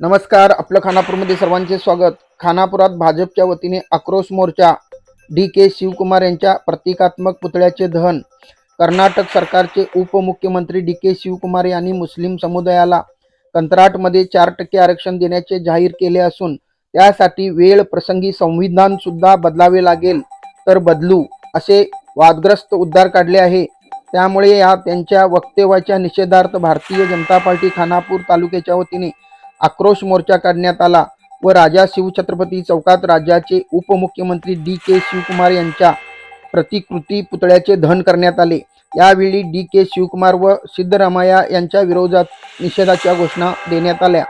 नमस्कार आपलं खानापूरमध्ये सर्वांचे स्वागत. खानापुरात भाजपच्या वतीने आक्रोश मोर्चा डी के शिवकुमार यांच्या प्रतिकात्मक पुतळ्याचे दहन कर्नाटक सरकारचे उपमुख्यमंत्री डी के शिवकुमार यांनी मुस्लिम समुदायाला कंत्राटमध्ये चार टक्के आरक्षण देण्याचे जाहीर केले असून त्यासाठी वेळ प्रसंगी संविधान सुद्धा बदलावे लागेल तर बदलू असे वादग्रस्त उद्गार काढले आहे. त्यामुळे या त्यांच्या वक्तव्याच्या निषेधार्थ भारतीय जनता पार्टी खानापूर तालुक्याच्या वतीने आक्रोश मोर्चा काढण्यात आला व राजा शिवछत्रपती चौकात राज्याचे उपमुख्यमंत्री डी के शिवकुमार यांच्या प्रतिकृती पुतळ्याचे दहन करण्यात आले. यावेळी डी के शिवकुमार व सिद्धरामय्या यांच्या विरोधात निषेधाच्या घोषणा देण्यात आल्या.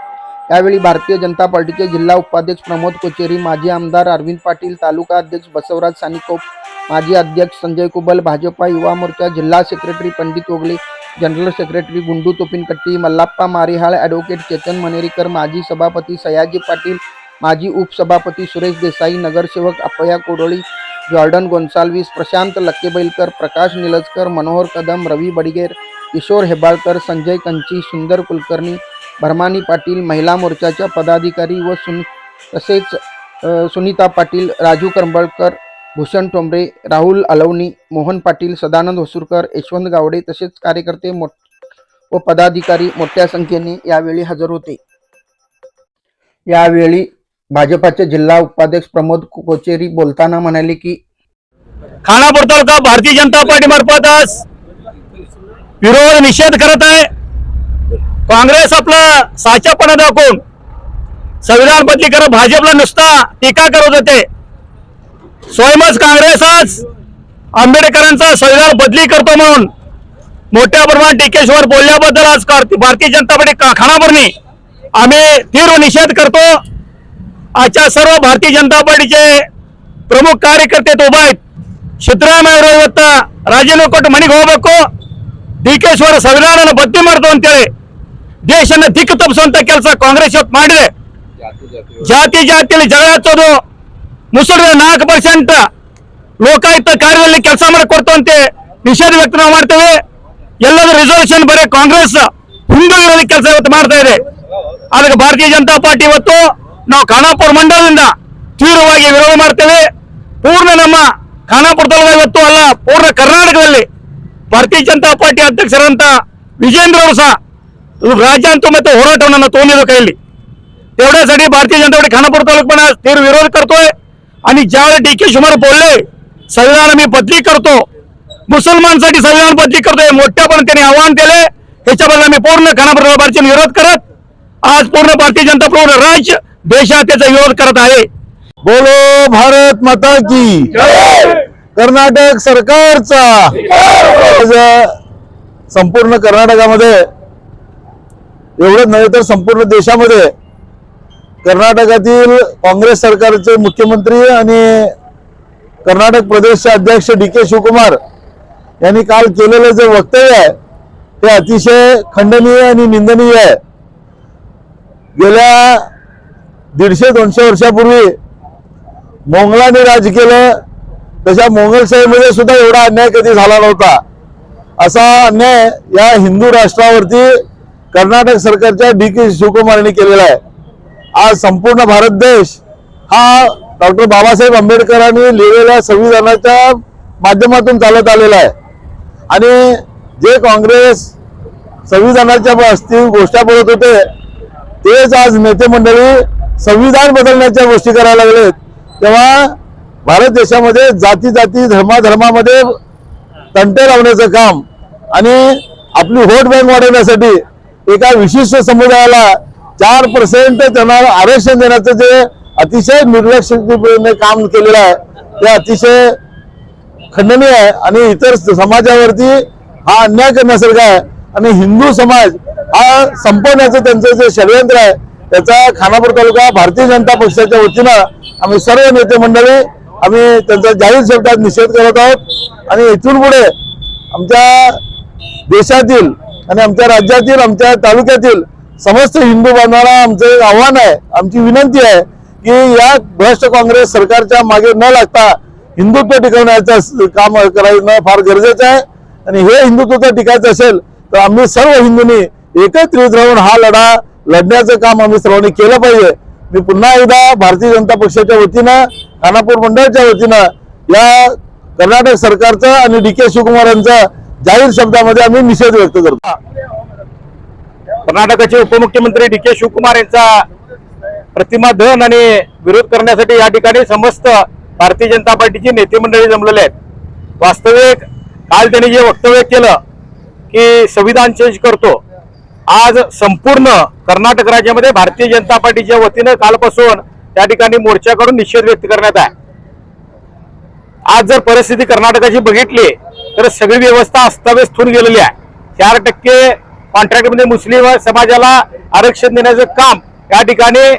यावेळी भारतीय जनता पार्टीचे जिल्हा उपाध्यक्ष प्रमोद कोचेरी माजी आमदार अरविंद पाटील तालुका अध्यक्ष बसवराज सानिकोप माजी अध्यक्ष संजय कुबल भाजपा युवा मोर्चा जिल्हा secretary Pandit Ogale general secretary Gundu Topinkatti Mallappa Marihal advocate Chetan Manerikar माजी सभापती सयाजी पाटील माजी उपसभापती सुरेश देसाई नगरसेवक अप्पया कोडोळी जॉर्डन गोन्साल्विस प्रशांत लक्केबैलकर प्रकाश निलजकर मनोहर कदम रवी बडिगेर किशोर हेबाळकर संजय कंची सुंदर कुलकर्णी भरमानी पाटील महिला मोर्चाच्या पदाधिकारी व सुन तसेच सुनीता पाटील राजू करंबळकर भूषण टोंबरे राहुल अलवनी मोहन पाटील सदानंद होसुरकर यशवंत गावडे तसेच कार्यकर्ते मोठ व पदाधिकारी मोठ्या संख्येने यावेळी हजर होते. यावेळी भाजपाचे जिल्हा उपाध्यक्ष प्रमोद कोचेरी बोलताना म्हणाले की खानापूर तालुका भारतीय जनता पार्टी मार्फत विरोध निषेध करत आहे. काँग्रेस आपला साचापणा दाखवून संविधान बदली करत भाजपला नुसता टीका करत होते. स्वयंच काँग्रेस आज आंबेडकरांचा संविधान बदली करतो म्हणून मोठ्या प्रमाणात टीकेश्वर बोलल्याबद्दल आज कार- भारतीय जनता पार्टी का- खानापूरनी आम्ही तीव्र निषेध करतो आजच्या सर्व भारतीय जनता पार्टीचे ಪ್ರಮುಖ ಕಾರ್ಯಕರ್ತೆ ಒಬ್ಬ ಸಿದ್ದರಾಮಯ್ಯ ಅವರು ಇವತ್ತ ರಾಜೀನಾಮೆ ಕೊಟ್ಟು ಮನೆಗೆ ಹೋಗ್ಬೇಕು ಡಿ ಕೆ ಶಿವರ ಸಂವಿಧಾನನ ಬದ್ಲಿ ಮಾಡ್ತು ಅಂತೇಳಿ ದೇಶನ ದಿಕ್ಕು ತಪ್ಪಿಸುವಂತ ಕೆಲಸ ಕಾಂಗ್ರೆಸ್ ಇವತ್ತು ಮಾಡಿದೆ ಜಾತಿ ಜಾತಿಯಲ್ಲಿ ಜಗಳ ಹಚ್ಚೋದು ಮುಸಲ್ಮಾನ ನಾಲ್ಕು ಪರ್ಸೆಂಟ್ ಲೋಕಾಯುಕ್ತ ಕಾರ್ಯದಲ್ಲಿ ಕೆಲಸ ಮಾಡಿ ಕೊಡ್ತು ಅಂತ ನಿಷೇಧ ವ್ಯಕ್ತ ನಾವು ಮಾಡ್ತೇವೆ ಎಲ್ಲದೂ ರಿಸರ್ವೇಶನ್ ಬರೀ ಕಾಂಗ್ರೆಸ್ ಹಿಂದೂ ವಿರೋಧಿ ಕೆಲಸ ಇವತ್ತು ಮಾಡ್ತಾ ಇದೆ ಅದಕ್ಕೆ ಭಾರತೀಯ ಜನತಾ ಪಾರ್ಟಿ ಇವತ್ತು ನಾವು ಖಾನಾಪುರ ಮಂಡಲದಿಂದ ತೀವ್ರವಾಗಿ ವಿರೋಧ ಮಾಡ್ತೇವೆ ಪೂರ್ಣ ನಮ್ಮ ಖಾನಾಪುರ ತಾಲೂಕು ಇವತ್ತು ಅಲ್ಲ ಪೂರ್ಣ ಕರ್ನಾಟಕದಲ್ಲಿ ಭಾರತೀಯ ಜನತಾ ಪಾರ್ಟಿ ಅಧ್ಯಕ್ಷರಂತ विजेंद्र ಅವರು ಸಹ राज्यांतून ಮತ್ತು ಹೋರಾಟವನ್ನು तोंडलं कळली तेवढ्यासाठी भारतीय जनता पार्टी खानापूर तालुका पण आज तीव्र विरोध करतोय आणि ज्यावेळी डी के शिवकुमार बोलले संविधान मी बदली करतो मुसलमानसाठी संविधान बदली करतोय मोठ्यापणे त्यांनी आव्हान दिले ह्याच्याबद्दल आम्ही पूर्ण खानापूर विरोध करत आज पूर्ण भारतीय जनता पूर्ण राज्य देशात त्याचा विरोध करत आहे. बोलो भारत माता की कर्नाटक सरकारचा. संपूर्ण कर्नाटकामध्ये एवढंच नव्हे तर संपूर्ण देशामध्ये कर्नाटकातील काँग्रेस सरकारचे मुख्यमंत्री आणि कर्नाटक प्रदेशचे अध्यक्ष डी के शिवकुमार यांनी काल केलेलं जे वक्तव्य आहे ते अतिशय खंडनीय आणि निंदनीय आहे. गेल्या दीडशे दोनशे वर्षापूर्वी मोंगलाने राज केलं तशा मोंगलशाहीमध्ये सुद्धा एवढा अन्याय कधी झाला नव्हता. असा अन्याय या हिंदू राष्ट्रावरती कर्नाटक सरकारच्या डी के शिवकुमारांनी केलेला आहे. आज संपूर्ण भारत देश हा डॉक्टर बाबासाहेब आंबेडकरांनी लिहिलेल्या संविधानाच्या माध्यमातून चालत आलेला आहे. आणि जे काँग्रेस संविधानाच्या असतील गोष्टी बोलत होते तेच आज नेते मंडळी संविधान बदलण्याच्या गोष्टी करायला लागलेत. तेव्हा भारत देशामध्ये जाती जाती धर्माधर्मामध्ये तंटे लावण्याचं काम आणि आपली व्होट बँक वाढवण्यासाठी एका विशिष्ट समुदायाला चार पर्सेंट त्यांना आरक्षण देण्याचं जे अतिशय निर्लक्षितपणे काम केलेलं आहे ते अतिशय खंडनीय आहे. आणि इतर समाजावरती हा अन्याय करण्यासारखा आहे. आणि हिंदू समाज हा संपवण्याचं त्यांचं जे षडयंत्र आहे त्याचा खानापूर तालुका भारतीय जनता पक्षाच्या वतीनं आम्ही सर्व नेते मंडळी आम्ही त्यांचा जाहीर शब्दात निषेध करत आहोत. आणि इथून पुढे आमच्या देशातील आणि आमच्या राज्यातील आमच्या तालुक्यातील समस्त हिंदू बांधवांना आमचं एक आव्हान आहे आमची विनंती आहे की या भ्रष्ट काँग्रेस सरकारच्या मागे न लागता हिंदुत्व टिकवण्याचं काम करायचं फार गरजेचं आहे. आणि हे हिंदुत्व जर टिकायचं असेल तर आम्ही सर्व हिंदूंनी एकत्रित राहून हा लढा लढण्याचं काम आम्ही सर्वांनी केलं पाहिजे. मी पुन्हा एकदा भारतीय जनता पक्षाच्या वतीनं खानापूर मंडळाच्या वतीनं या कर्नाटक सरकारचं आणि डी के शिवकुमार यांचा जाहीर शब्दामध्ये आम्ही निषेध व्यक्त करतो. कर्नाटकाचे उपमुख्यमंत्री डी के शिवकुमार यांचा प्रतिमा दहन आणि विरोध करण्यासाठी या ठिकाणी समस्त भारतीय जनता पार्टीची नेते मंडळी जमलेले आहेत. वास्तविक काल त्यांनी जे वक्तव्य केलं की संविधान चेंज करतो. आज संपूर्ण कर्नाटक राज्यामध्ये भारतीय जनता पार्टीच्या वतीनं कालपासून त्या ठिकाणी मोर्चाकडून निषेध व्यक्त करण्यात आहे आज जर परिस्थिती कर्नाटकाची बघितली तर सगळी व्यवस्था अस्ताव्यस्त होऊन गेलेली आहे. चार टक्के कॉन्ट्रॅक्टमध्ये मुस्लिम समाजाला आरक्षण देण्याचं काम या ठिकाणी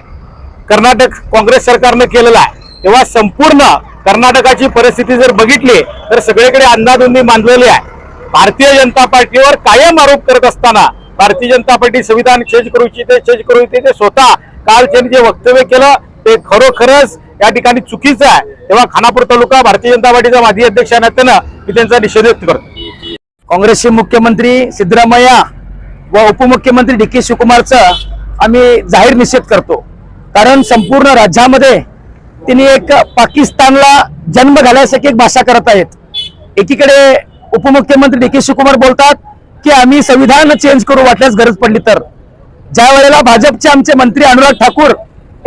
कर्नाटक काँग्रेस सरकारनं केलेलं आहे. तेव्हा संपूर्ण कर्नाटकाची परिस्थिती जर बघितली तर सगळीकडे अंधाधुंदी मानलेली आहे. भारतीय जनता पार्टीवर कायम आरोप करत असताना भारतीय जनता पार्टी संविधान चेंज करू इच्छिते चेंज करू इच्छिते ते स्वतः काल त्यांनी जे वक्तव्य केलं ते खरोखरच या ठिकाणी चुकीचं आहे. तेव्हा खानापूर तालुका भारतीय जनता पार्टीचा माजी अध्यक्ष नात्यानं मी त्यांचा निषेध व्यक्त करतो. काँग्रेसचे मुख्यमंत्री सिद्धरामय्या व उपमुख्यमंत्री डी के शिवकुमारचा आम्ही जाहीर निषेध करतो. कारण संपूर्ण राज्यामध्ये त्यांनी एक पाकिस्तानला जन्म घालायसारखी एक भाषा करत आहेत. एकीकडे उपमुख्यमंत्री डी के शिवकुमार बोलतात की आम्ही संविधान चेंज करू वाटल्यास गरज पडली तर. ज्या वेळेला भाजपचे आमचे मंत्री अनुराग ठाकूर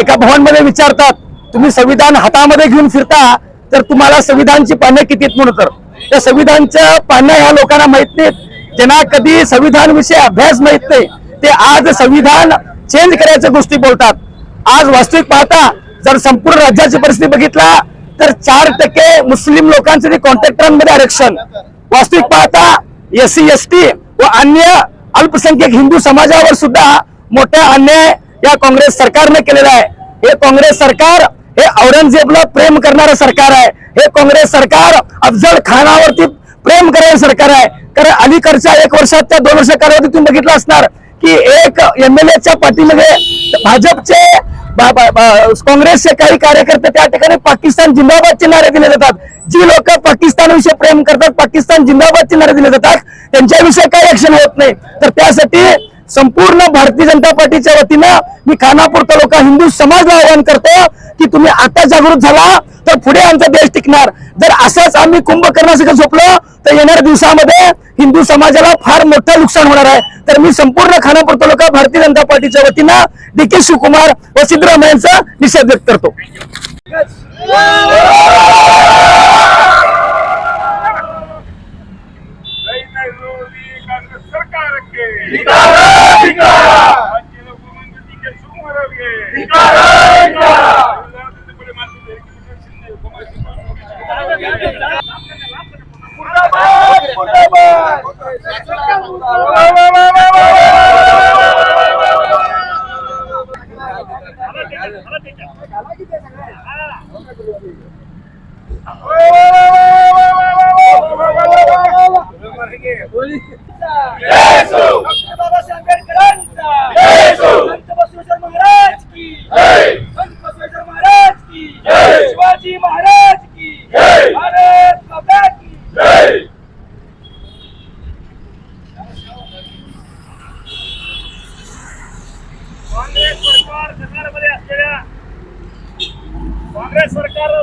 एका भवनमध्ये विचारतात तुम्ही संविधान हातामध्ये घेऊन फिरता तर तुम्हाला संविधानची पानं किती आहेत? म्हणून तर. त्या संविधानच्या पानं ह्या लोकांना माहीत नाहीत. ज्यांना कधी संविधान विषयी अभ्यास माहीत नाही ते आज संविधान चेंज करायच्या गोष्टी बोलतात. आज वास्तविक पाहता जर संपूर्ण राज्याची परिस्थिती बघितला तर चार टक्के मुस्लिम लोकांचं कॉन्ट्रॅक्टरांमध्ये आरक्षण. वास्तविक पाहता एस सी एस टी व अन्य अल्पसंख्याक हिंदू समाजावर सुद्धा मोठा अन्याय या काँग्रेस सरकारने केलेला आहे. हे काँग्रेस सरकार हे औरंगजेबला प्रेम करणारं सरकार आहे. हे काँग्रेस सरकार अफजल खानावरती प्रेम करणारं सरकार आहे. कारण अलीकडच्या एक वर्षात त्या दोन वर्ष कालावधीत तुम्ही बघितलं असणार की एक एम एल एच्या पाठीमध्ये भाजपचे काँग्रेसचे काही कार्यकर्ते त्या ठिकाणी पाकिस्तान जिंदाबादचे नारे दिले जातात. जी लोक पाकिस्तानविषयी प्रेम करतात पाकिस्तान जिंदाबादचे नारे दिले जातात त्यांच्याविषयी काही ऍक्शन होत नाही. तर त्यासाठी संपूर्ण भारतीय जनता पार्टीच्या वतीनं मी खानापूर तालुका हिंदू समाजला आवाहन करतो की तुम्ही आता जागृत झाला तर पुढे आमचा देश टिकणार. जर असंच आम्ही कुंभकर्णासाठी झोपलो तर येणाऱ्या दिवसामध्ये हिंदू समाजाला फार मोठं नुकसान होणार आहे. तर मी संपूर्ण खानापूर तालुका भारतीय जनता पार्टीच्या वतीनं डी के शिवकुमार व सिद्धरामय्या यांचा निषेध व्यक्त करतो नैरोबी कांग्रेस सरकार के राज्य मुख्यमंत्री जी के सुमरगे बड़े मात्र मुर्दाबाद मुर्दाबाद बाबासाहेब आंबेडकरांचा! संत बसवेश्वर महाराज की! संत बसवेश्वर महाराज की! शिवाजी महाराज की! भारत माता की! काँग्रेस सरकार सरकारमध्ये असलेल्या काँग्रेस सरकार